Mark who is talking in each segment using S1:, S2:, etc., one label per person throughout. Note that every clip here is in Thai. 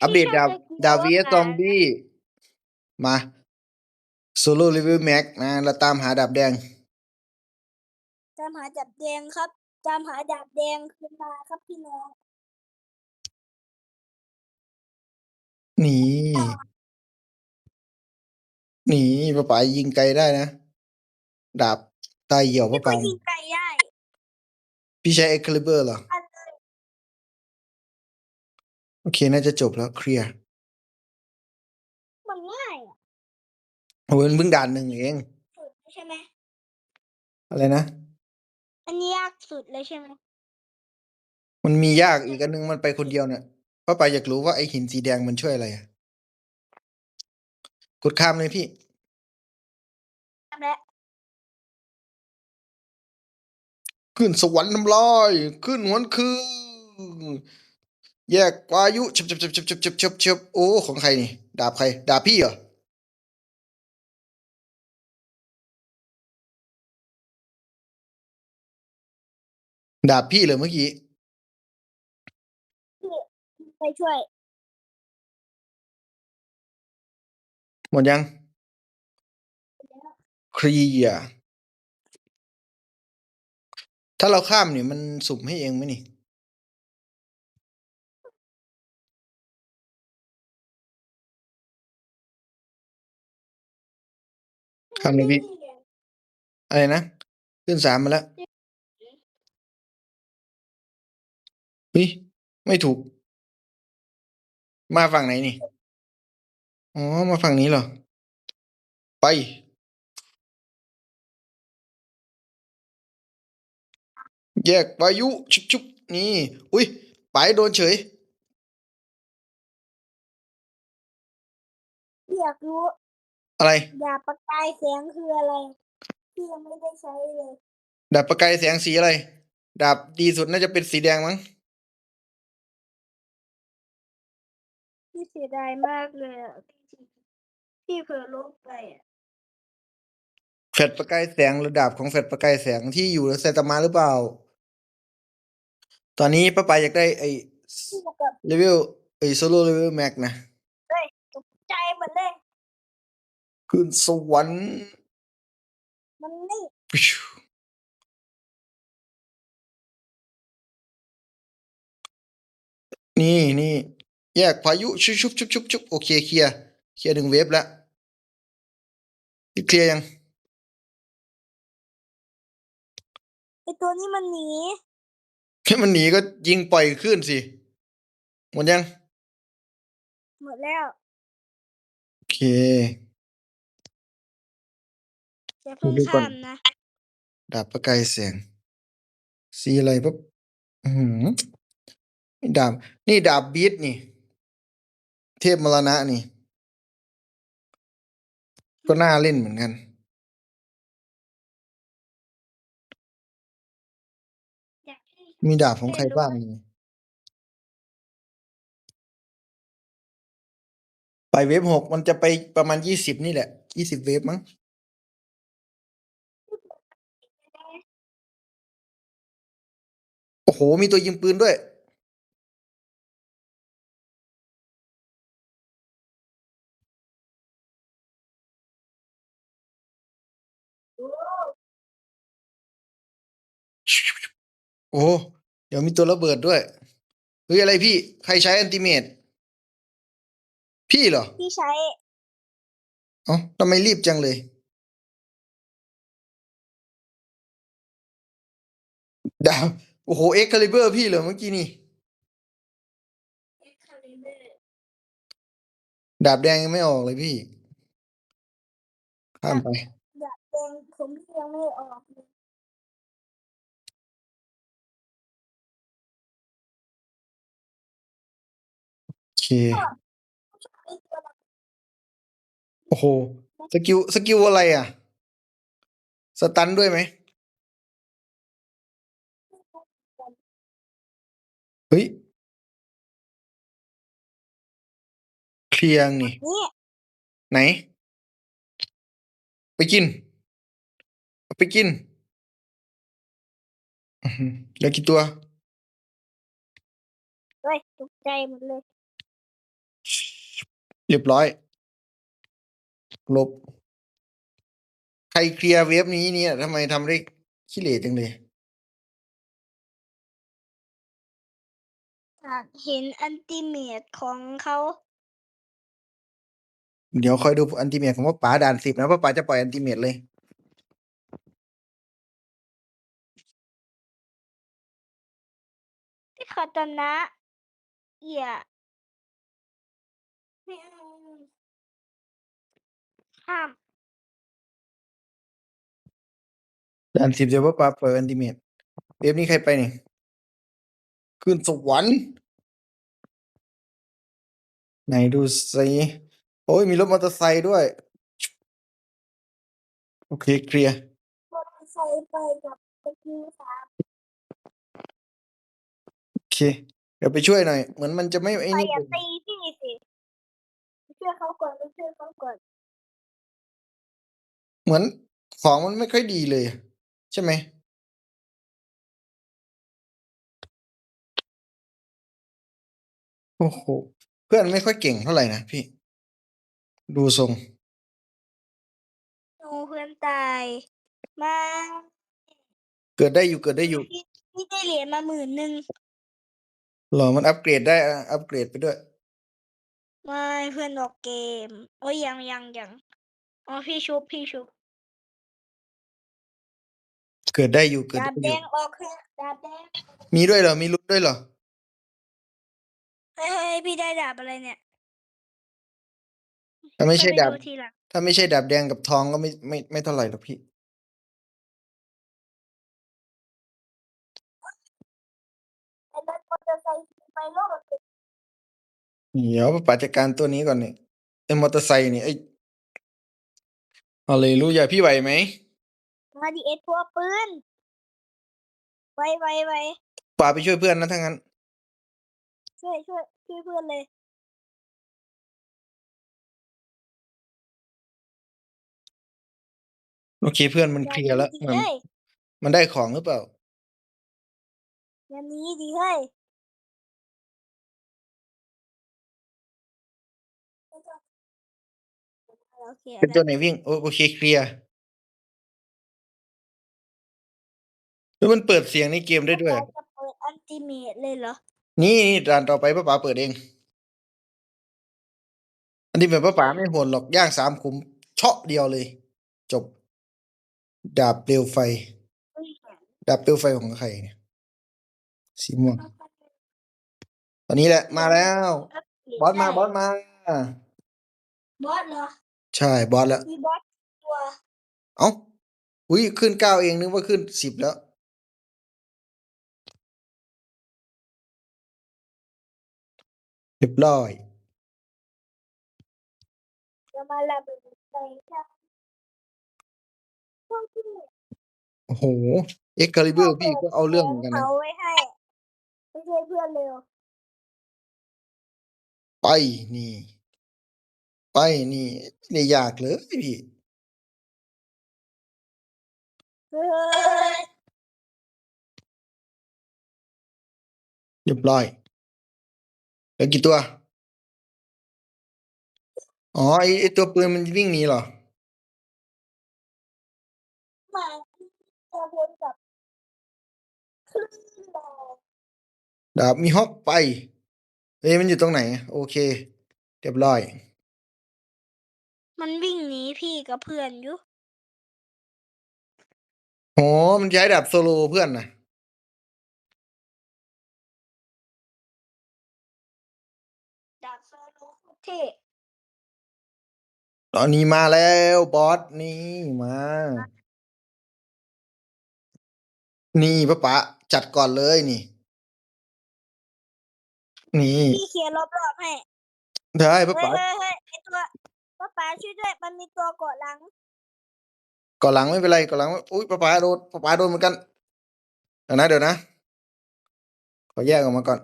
S1: อัปเดตดาว
S2: พี่ชอบ
S1: ดาวเวีย
S2: เล่น
S1: ซอมบี้ มาโซโล่รีวิวแม็กนะเราตามหาดาบแดง
S2: ตามหาดาบแดงครับ ตามหาดาบแดงขึ้นมาครับพี่น้อง
S1: นี่นี่ป้าป๋ายิงไกลได้นะ ดาบตายเหี่ยวป้า
S2: ก็
S1: ป๋า
S2: ยิงไกลได้
S1: พี่ใช้เอ็กคลิเบอร์เหรอ
S2: อันเลย
S1: โอเค น่าจะจบแล้วเคลียร์
S2: มันง่ายอะ
S1: โอ้ยมันเพิ่งด่านหนึ่งเอง
S2: สุดใช่ไหม
S1: อะไรนะ
S2: อันนี้ยากสุดเลยใช่ไหม
S1: มันมียากอีกอันนึงมันไปคนเดียวเนี่ยป้าป๋าอยากรู้ว่าไอหินสีแดงมันช่วยอะไรอะกดข้ามเลยพี่
S2: ทำแล้ว
S1: ขึ้นสวรรค์น้ำลายขึ้นหวนคือ แยกวายุชับชับชับชับชับชับชับชับโอ้ของใครนี่ ดาบใคร ดาบพี่เหรอดาบพี่เหรอเมื่อกี้
S2: ไปช่วย
S1: หมดยัง เคลียร์ถ้าเราข้ามเนี่ยมันสุ่มให้เองไหมนี่ ข้ามเลยพี่อะไรนะ ขึ้นสามมาแล้วเฮ้ยไม่ถูก มาฝั่งไหนนี่ อ๋อ มาฝั่งนี้เหรอ ไป แยกวายุ ชุบชุบนี่ อุ้ยไปโดนเฉย
S2: อยากรู้
S1: อะไร
S2: ดาบประกายแสงคืออะไรพี่ยังไม่ได้ใช้เลย
S1: ดาบประกายแสงสีอะไร ดาบดีสุดน่าจะเป็นสีแดงมั้ง
S2: พี่เสียดายมากเลยอะพี่พี่เผลอลบไปอะ
S1: แฟดประกายแสงหรือดาบของแฟดประกายแสงที่อยู่ในไซตามะหรือเปล่า ตอนนี้ป้าปายอยากได้ไอ้
S2: พี่บอกกับ
S1: เลเวลไอ้โซโล่เลเวลแม็กนะ
S2: ตกใจหมดเลย
S1: ขึ้นสวรรค์
S2: มันนี่
S1: นี่นี่แยกพายุชุบชุบชุบชุบชุบโอเคเคลียร์เคลียร์หนึ่งเวฟแล้วนี่เคลียร์ยัง
S2: ไอตัวนี้มันหนี
S1: ให้มันหนีก็ยิงปล่อยขึ้นสิหมดยัง
S2: หมดแล้ว
S1: โอเค
S2: จะเพิ่ง
S1: ดูก่อน
S2: ข้ามนะ
S1: ดาบประกายแสง สีอะไรปั๊บอือหือนี่ดาบ นี่ดาบบีทนี่ เทพมรณะนี่ ก็น่าเล่นเหมือนกัน
S2: อยากให้
S1: มีดาบของใครบ้างนี่ไปเวฟหกมันจะไปประมาณยี่สิบนี่แหละยี่สิบเวฟมั้ง โอ้โห มีตัวยิงปืนด้วยโอ้เดี๋ยวมีตัวระเบิดด้วยเฮ้ยอะไรพี่ ใครใช้อันติเมตพี่เหรอ
S2: พี่ใช้
S1: เอ้าทำไมรีบจังเลย ดาว โอ้โหเอ็กคาลิเบอร์พี่เหรอเมื่อกี้นี่ดาบแดงยังไม่ออกเลยพี่ ข้ามไป
S2: ดาบแดงผมยังไม่ออกเลย
S1: โอเค โอ้โห สกิล สกิลอะไรอะ สตันด้วยไหม เฮ้ย เคลียงนี่
S2: นี่
S1: ไหน ไปกิน เอาไปกิน อื้อหือเหลือกี่ตัว
S2: เฮ้ย ตกใจหมดเลย
S1: เรียบร้อย ลบ ใครเคลียร์เว็บนี้เนี่ย ทำไมทำได้ขี้เหร่จังเลย
S2: อยากเห็นอันติเมตของเขา
S1: เดี๋ยวคอยดูอันติเมตของพ่อป๋าด่านสิบนะพ่อป๋าจะปล่อยอันติเมตเลย
S2: ที่คาตานะอย่าไม่เอาห้าม
S1: ด่านสิบเดี๋ยวพ่อป๋าปล่อยอันติเมตเว็บนี้ใครไปนี่ ขึ้นสวรรค์ไหนดูสิโอ้ยมีรถมอเตอร์ไซค์ด้วย โอเคเคลียร์
S2: มอเตอร์ไซค์ไปกับตะกี้สาม
S1: โอเค เดี๋ยวไปช่วยหน่อย เหมือนมันจะไม่ไอ้
S2: ไป
S1: นี่
S2: อย่าตีพี่สิไปช่วยเขาก่อนไปช่วยเขาก่อน
S1: เหมือนของมันไม่ค่อยดีเลย ใช่ไหม โอ้โห เพื่อนไม่ค่อยเก่งเท่าไหร่นะพี่ ดูทรง
S2: หนูเพื่อนตายมา
S1: เกิดได้อยู่เกิดได้อยู่
S2: พี่พี่ได้เหรียญมาหมื่นหนึ่ง
S1: หรอมันอัปเกรดได้อะอัปเกรดไปด้วย
S2: ไม่เพื่อนออกเกม โอ้ยยังยังยังอ๋อพี่ชุบพี่ชุบ
S1: เกิดได้อยู่เกิด
S2: ดา
S1: ได้
S2: บ
S1: อ
S2: แด
S1: ยู่
S2: งออกเถอะดาบแดง
S1: มีด้วยเหรอมีลุ้นด้วยเหรอ
S2: เฮ้ยเฮ้ยพี่ได้ดาบอะไรเนี่ย
S1: ถ้าไม่ใช่
S2: ค่อย
S1: ดาบ
S2: ทีหลัง
S1: ถ้าไม่ใช่ดาบแดงกับทองก็ไม่ไม่ไม่เท่าไหร่หรอกพี่
S2: ไอ้รถมอเตอร์ไซค์ไปโลก
S1: เดี๋ยวป้าจัดการตัวนี้ก่อนเนี่ยไอ้มอเตอร์ไซค์นี่ไอ้อะไรรู้อย่าพี่ไหวไหม
S2: มาดีเอสพวกปืน ไวไวไว
S1: ป่าไปช่วยเพื่อนนะถ้างั้น
S2: ช่วยช่วยช่วยเพื่อนเลย
S1: โอเคเพื่อนมันเคลียร์แล้ว
S2: ดี
S1: มัน
S2: เฮ้ย
S1: มันได้ของหรือเปล่า
S2: อย่างนี้ดีเฮ้ยโอเค
S1: เป็นตัวไหนวิ่งโอโอเคเคลียร์แล้วมันเปิดเสียงในเกมได้ด้วย
S2: จะเปิดอันติเมตเลยเหรอ
S1: นี่นี่ด่านต่อไปป้าป๋าเปิดเอง อันนี้แบบป้าป๋าไม่โหดหรอกย่างสามขุมเชาะเดียวเลย จบ ดาบเปลวไฟ ดาบเปลวไฟของใครเนี่ยสีม่วงตอนนี้แหละมาแล้ว บอสมาบอสมา
S2: บอสเหรอ
S1: ใช่บอสแล้ว
S2: มีบอสตัว
S1: เอ้าอุ้ยขึ้นเก้าเองนึกว่าขึ้นสิบแล้ว เรียบร้อย
S2: จะมาระเบิดใส่ฉันพวกที่
S1: โอ้โหเอ็กคาลิเบอร์พี่ก็เอาเรื่องเหมือนกันนะ
S2: เขาไว้ให้ไม่ใช่เพื่อนเร็ว
S1: ไปนี่ ไปนี่ไม่ได้ยากเลยพี่
S2: เฮ้ย
S1: เรียบร้อย เหลือกี่ตัว อ๋อไอไอตัวปืนมันวิ่งหนีเหรอ
S2: มาจะวนกับคลื่นแรง
S1: ดาบมีฮอกไป เอ้ยมันอยู่ตรงไหน โอเค เรียบร้อย
S2: มันวิ่งหนีพี่กับเพื่อนอยู่
S1: โห มันใช้ดาบโซโลเพื่อนนะ
S2: เท่
S1: ตอนนี้มาแล้วบอสนี่มา นี่ป้าป๋าจัดก่อนเลยนี่ นี่
S2: พี่เคลียร์รอบๆให้
S1: ได้ป้า
S2: เฮ้ย
S1: ป๋า
S2: เฮ้ยเฮ้ยไอตัวป้าป๋าช่วยด้วยมันมีตัวเกาะหลัง
S1: ก่อนหลังไม่เป็นไรก่อนหลังอุ้ยป้าป๋าโดนป้าป๋าโดนเหมือนกันเดี๋ยวนะเดี๋ยวนะขอแยกออกมาก่อน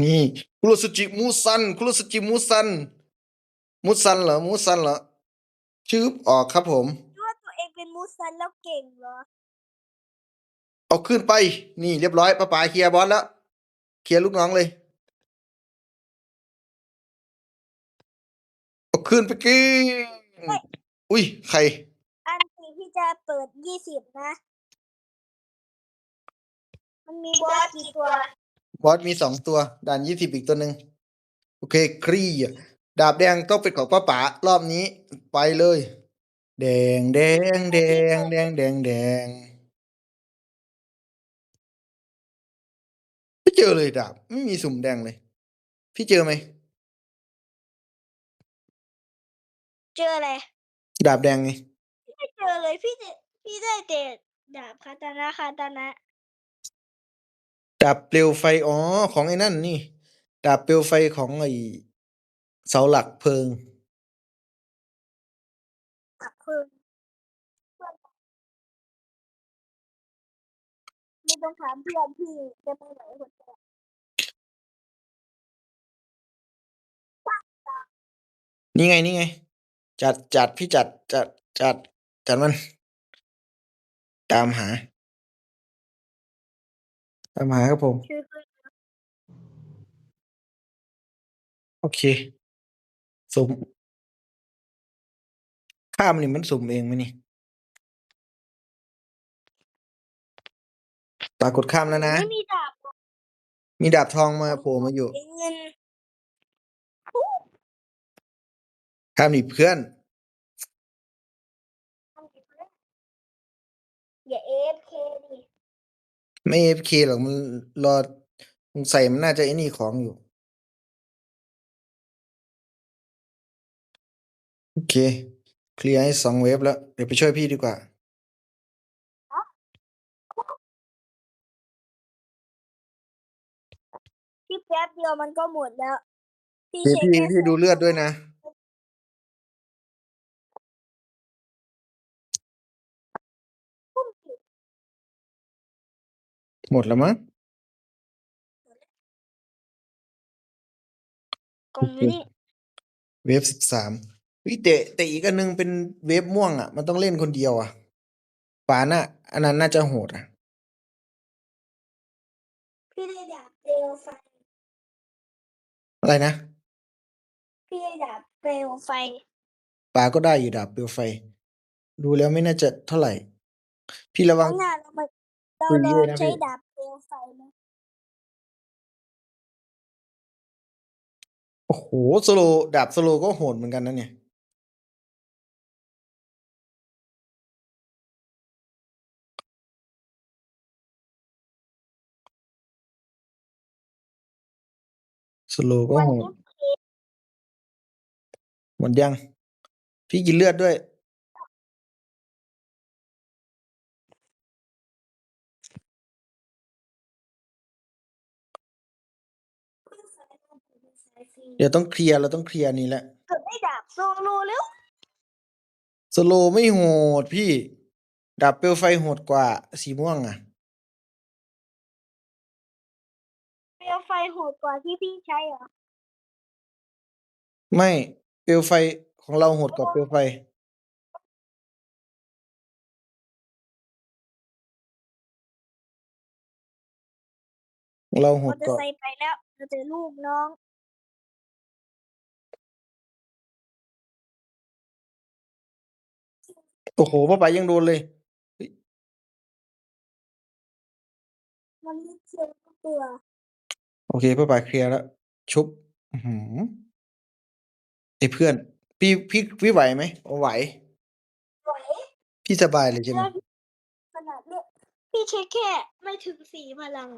S1: นี่คุรุจิมูซันคุรุจิมูซันมูซันเหรอมูซันเหรอชืบอออกครับผม
S2: ว่าตัวเองเป็นมูซันแล้วเก่งเหรอ
S1: เอาขึ้นไป นี่เรียบร้อยป้าป๋าเคลียร์บอสแล้วเคลียร์ลูกน้องเลยเอาขึ้นไปกินอุ้ยใคร
S2: อันนี้พี่จะเปิดยี่สิบนะ มันมีบอสกี่ตัว
S1: บอสมีสองตัวด่านยี่สิบอีกตัวหนึ่งโอเคครีอะดาบแดงต้องเป็นของป้าป๋ารอบนี้ไปเลย แดงแดงแดงแดงแดงแดงไม่เจอเลยดาบไม่มีสุ่มแดงเลย พี่เจอไหม
S2: เจออะไร
S1: ดาบแดงไง
S2: ไม่เจอเลยพี่เจพี่ได้แต่ดาบคาตานะคาตานะ
S1: ดาบเปลวไฟอ๋อของไอ้นั่นนี่ ดาบเปลวไฟของไอ้เสาหลักเพลิง
S2: ตับเพิ่มไม่ต้องถามเพื่อนพี่จะไปไหนคนเดียว
S1: นี่ไงนี่ไง จัดจัดพี่จัดจัดจัดจัดมัน ตามหา ตามหาครับผม
S2: ชื่อเพื่อน
S1: โอเค สุ่มข้ามนี่มันสุ่มเองไหมนี่ ปรากฏข้ามแล้วนะ
S2: ไม่มีดาบหรอก
S1: มีดาบทองมาโผล่มาอยู่
S2: เสียเงิน
S1: ข้ามนี่เพื่อน
S2: อย่าเอฟเคดิ
S1: ไม่เอฟเคหรอก มันรอ สงสัยมันน่าจะไอ้นี่ของอยู่ โอเค เคลียร์ให้สองเวฟแล้ว เดี๋ยวไปช่วยพี่ดีกว่า
S2: พี่แป๊บเดียวมันก็หมดแล้ว พี่
S1: เดี๋ยว
S2: เช็ค
S1: พี่
S2: แค่
S1: พี่ดูเลือดด้วยนะ หมดแล้วมั้ง
S2: กล่องอยู่นี่
S1: เวฟสิบสามวิแต่แต่อีกอันนึงเป็นเวฟม่วงอะ มันต้องเล่นคนเดียวอะป่าน่ะ อันนั้นน่าจะโหดอะ
S2: พี่ได้ดาบเปลวไฟ
S1: อะไรนะ
S2: พี่ได้ดาบเปลวไฟ
S1: ป่าก็ได้อยู่ดาบเปลวไฟ ดูแล้วไม่น่าจะเท่าไหร่ พี่ระวัง
S2: ข้างหน้าเรามา เรา
S1: คุย
S2: ล
S1: เย
S2: อ
S1: อะ
S2: ง
S1: นะ
S2: ใช้
S1: พี่
S2: ดาบเปลวไฟไหม
S1: โอ้โหสโลดาบสโลก็โหดเหมือนกันนะเนี่ย สโลก็
S2: วัน
S1: โหด
S2: นี้
S1: หมดยัง พี่กินเลือดด้วย เดี๋ยวต้องเคลียร์เราต้องเคลียร์นี้แหละ
S2: เกิดได้ดาบโซโลแล้ว
S1: สโลไม่โหดพี่ดาบเปลวไฟโหดกว่าสีม่วงอะ
S2: เปลวไฟโหดกว่าที่พี่ใช้เหรอ
S1: ไม่เปลวไฟของเราโหดกว่าเปลวไฟของเราโห
S2: มอ
S1: ด
S2: เตอกร์
S1: ว่า
S2: ไซค์ไปแล้วเราเจอลูกน้อง
S1: โอ้โหพ่อไปยังโดนเลย
S2: มันไม่เจอตัว
S1: โอเคพ่อไปเคลียร์แล้ว ชุบ อือหือ ไอ้เพื่อน พี่ พี่ พี่ไหวไหมโอ้ไหว
S2: ไหว
S1: พี่สบายเลยใช่ไหม
S2: ขนาดเลือด พี่เช็คแค่ไม่ถึงสี่พลัง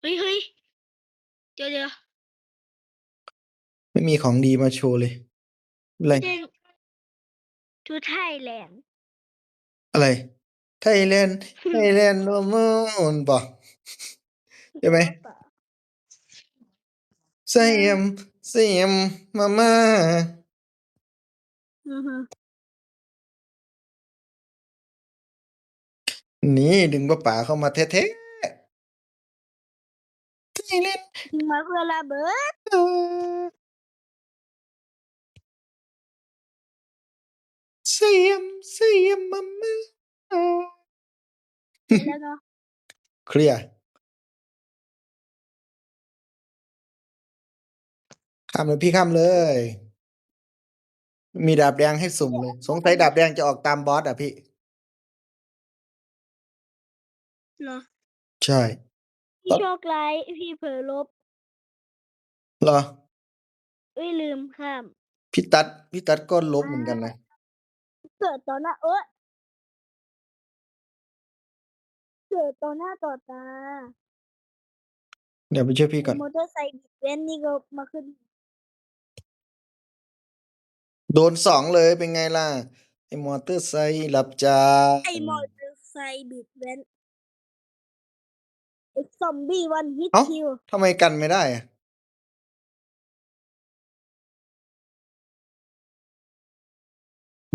S2: เฮ้ย เฮ้ย เดี๋ยวเดี๋ยว
S1: ไม่มีของดีมาโชว์เลยอะไร
S2: เด้ง ทูไทยแลนด์
S1: อะไร ไทยแลนด์ ไทยแลนด์โนมูนบอกใช่ไหมเสียมเสียมมาม่า
S2: อือฮึ
S1: นี่ดึงป้าป๋าเข้ามาแท้ๆไทยแลนด์
S2: ยิงมาเพื่อระเบิด
S1: เออ เสียมเสียมมาม่า
S2: แล้วเนาะ
S1: เคลียร์ข้ามเลยพี่ข้ามเลย มีดาบแดงให้สุ่มเลย สงสัยดาบแดงจะออกตามบอสอะพี่
S2: เหรอ
S1: ใช่
S2: พี่โชคร้ายพี่เผลอลบ
S1: เหรอ
S2: เอ้ยลืมข้าม
S1: พี่ตัดพี่ตัดก็ลบเหมือนกันนะ
S2: เกิดต่อหน้าเอ้ยเกิดต่อหน้าต่อตา
S1: เดี๋ยวไปช่วยพี่ก่อน
S2: มอเตอร์ไซค์บิดเว้นนี่ก็มาขึ้น
S1: โดนสองเลยเป็นไงล่ะ ไอ้มอเตอร์ไซค์รับจ้าง
S2: ไอ้มอเตอร์ไซค์บิดเว้นไอ้ซอมบี้วันฮิต
S1: เอ้า
S2: คิว
S1: ทำไมกันไม่ได้อะ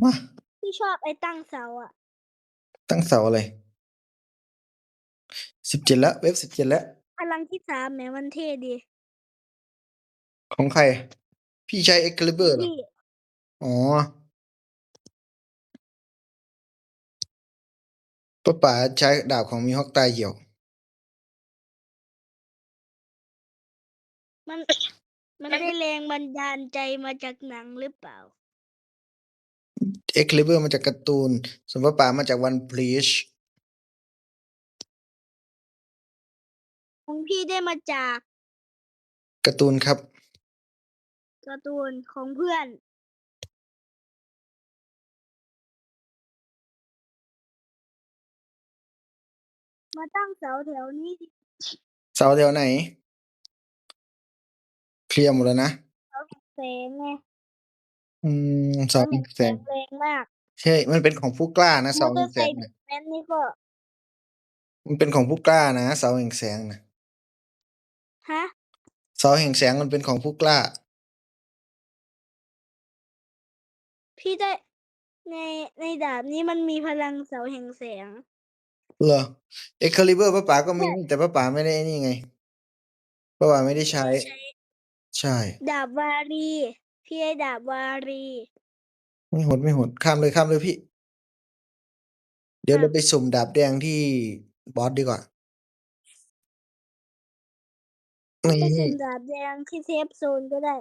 S1: มา
S2: ที่ชอบไอ้ตั้งเสาอะ
S1: ตั้งเสาอะไรสิบเจ็ดแล้ว เว็บสิบเจ็ดแล้ว
S2: พลังที่สามแหมมันเท่ดี
S1: ของใคร พี่ใช้ Excalibur เหรอ
S2: พี่
S1: อ๋อป้าป๋าใช้ดาบของมีฮอกตายเหี่ยว
S2: มัน มันได้แรงบันดาลใจมาจากหนังหรือเปล่า
S1: Excalibur มาจากการ์ตูนส่วนป้าป๋ามาจากวันพลีช
S2: ของพี่ได้มาจาก
S1: การ์ตูนครับ
S2: การ์ตูนของเพื่อน มาตั้งเสาแถวนี้ดิ
S1: เสาแถวไหน เคลียร์หมดแล้วนะ
S2: เสาแสงไง
S1: อืมเสา
S2: เสา
S1: แสง
S2: แรงมาก
S1: ใช่ มันเป็นของผู้กล้านะ
S2: ม
S1: เสา
S2: อเตอ
S1: แห่ง
S2: ร์ไซค์
S1: แสงนะ
S2: แมนนี่ก็
S1: มันเป็นของผู้กล้านะ เสาแห่งแสงนะ
S2: ฮะ
S1: เสาแห่งแสงมันเป็นของผู้กล้า
S2: พี่ได้ ใน ในดาบนี้มันมีพลังเสาแห่งแสง
S1: เหรอ Excalibur ป้าป๋าก็มี
S2: ใช่
S1: แต่ป้าป๋าไม่ได้นี่ไงป้าป๋าไม่ได้ใช้
S2: ใช้
S1: ใช่
S2: ดาบวารี พี่ได้ดาบวารี
S1: ไม่หดไม่หดข้ามเลยข้ามเลยพี่ เดี๋ยว
S2: ค่ะ
S1: เราไปสุ่มดาบแดงที่บอสดีกว่า
S2: ไป
S1: นี่
S2: สุ่มดาบแดงที่เซฟโซนก็ได้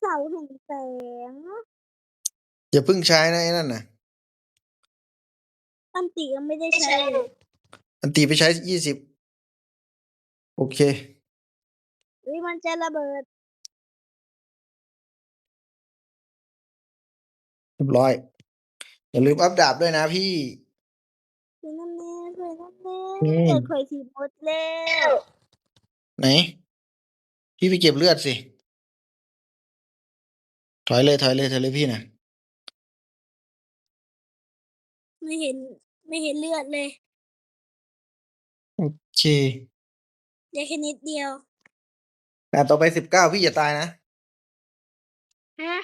S2: เสาแห่งแสง
S1: อย่าเพิ่งใช้นะไอ้นั่นนะ
S2: อันติยังไม่ได้ใช้เลย
S1: อันตีไปใช้ยี่สิบโอเค
S2: เฮ้ยมันจะระเบิด
S1: เรียบร้อย อย่าลืมอัพดาบด้วยนะพี่
S2: ช่วยน้ำแน่ช่วยน้ำแน่
S1: อืม
S2: เกิดข่อยสีหมดแล้ว
S1: ไหน พี่ไปเก็บเลือดสิ ถอยเลยถอยเลยถอยเลยพี่นะ
S2: ไม่เห็นไม่เห็นเลือดเลย
S1: โอเค
S2: ได้แค่นิดเดียว
S1: ด่านต่อไปสิบเก้าพี่อย่าตายนะ
S2: ฮะ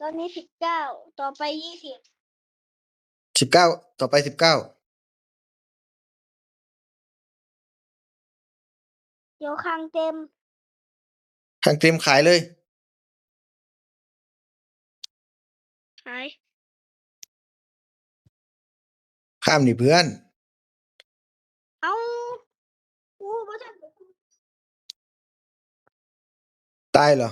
S2: ตอนนี้สิบเก้าต่อไปยี่สิบ
S1: สิบเก้าต่อไปสิบเก้า
S2: เดี๋ยวคังเต็ม
S1: ทางเตรียมขายเลย
S2: หาย
S1: ข้ามดิเพื่อน
S2: เอาโอ้บ่ทัน
S1: ตายเหรอ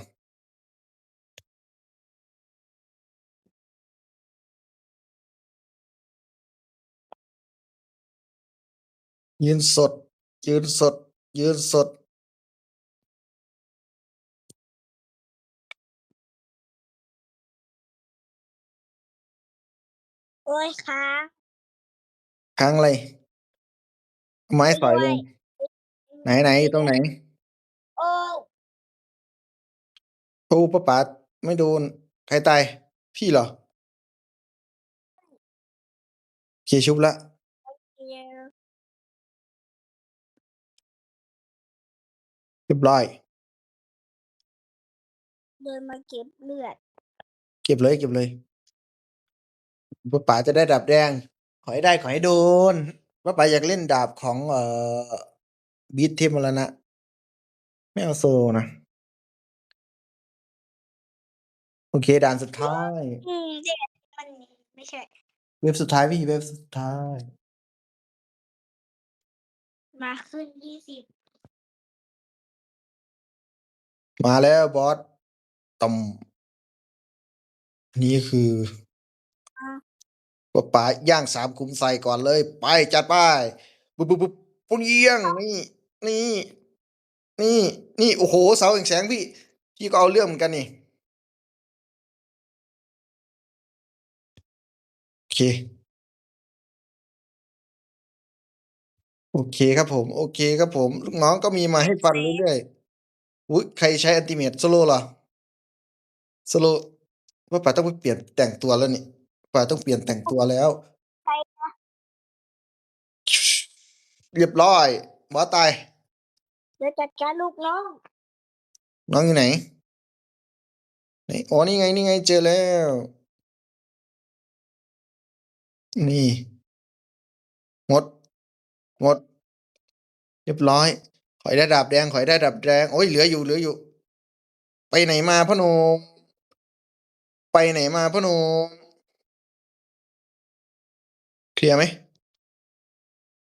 S1: ยืนสด ยืนสด ยืนสด
S2: โอ้ยค้าง
S1: ค้างอะไรเอาไม้สอยล
S2: ด้วย
S1: งไหนไหนอยู่ตรงไหน
S2: โอ้
S1: ป้าป๋าไม่โดน ใครตาย พี่เหรอโอเคชุบละ
S2: เดี๋ยว
S1: เรียบร้อย
S2: เดินมาเก็บเลือด
S1: เก็บเลยเก็บเลยป้าป๋าจะได้ดาบแดง ขอให้ได้ขอให้โดนป้าป๋าอยากเล่นดาบของเอ่อบีทเทมแล้วนะไม่เอาโซนะ โอเค ด่านสุดท้าย
S2: อืมเด็กมันไม่ใช่
S1: เว็บสุดท้ายพี่เว็บสุดท้าย
S2: มาขึ้นยี่สิบ
S1: มาแล้วบอสต่อมนี่คือป้าป๋าย่างสามขุมใส่ก่อนเลย ไปจัดไปปุ๊บปุ๊บปุ๊บปุ้นเยี่ยงนี่นี่ นี่ นี่ โอ้โหเสาแห่งแสงพี่ พี่ก็เอาเรื่องเหมือนกันนี่ เค โอเคครับผม โอเคครับผม ลูกน้องก็มีมาให้ฟันเรื่อย ๆ อุ้ยใครใช้อันติเมตสโลเหรอ สโลว่าป่าต้องไปเปลี่ยนแต่งตัวแล้วนี่ป่าต้องเปลี่ยนแต่งตัวแล้วเรียบร้อยบอสตาย
S2: เดี๋ยวจัดการลูกน้อง
S1: น้องอยู่ไหนไหนอ๋อนี่ไงนี่ไงเจอแล้ว นี่ หมด หมด เรียบร้อย ขอยได้ดาบแดง ขอยได้ดาบแดง โอ้ยเหลืออยู่ เหลืออยู่ ไปไหนมาพ่อหนุ่มไปไหนมาพ่อหนุ่มเคลียร์ไหม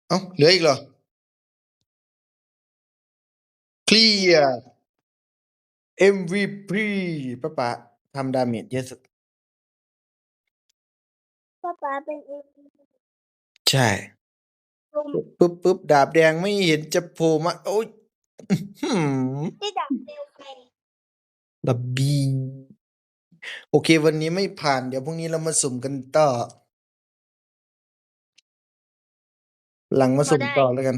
S1: เอ้า เหลืออีกเหรอ เคลียร์ MVP ป้าป๋าทำดาเมจเยอะสุด
S2: ป้าป๋าเป็นเอง
S1: ใช่
S2: ลุม
S1: ปุ๊บปุ๊บดาบแดงไม่เห็นจะโผล่มา โอ้ยอื้อหือ
S2: ที่ดับเร็วไป
S1: ดับบี โอเค วันนี้ไม่ผ่าน เดี๋ยวพรุ่งนี้เรามาสุ่มกันต่อ หลังมาสุ่มต่อแล้วกัน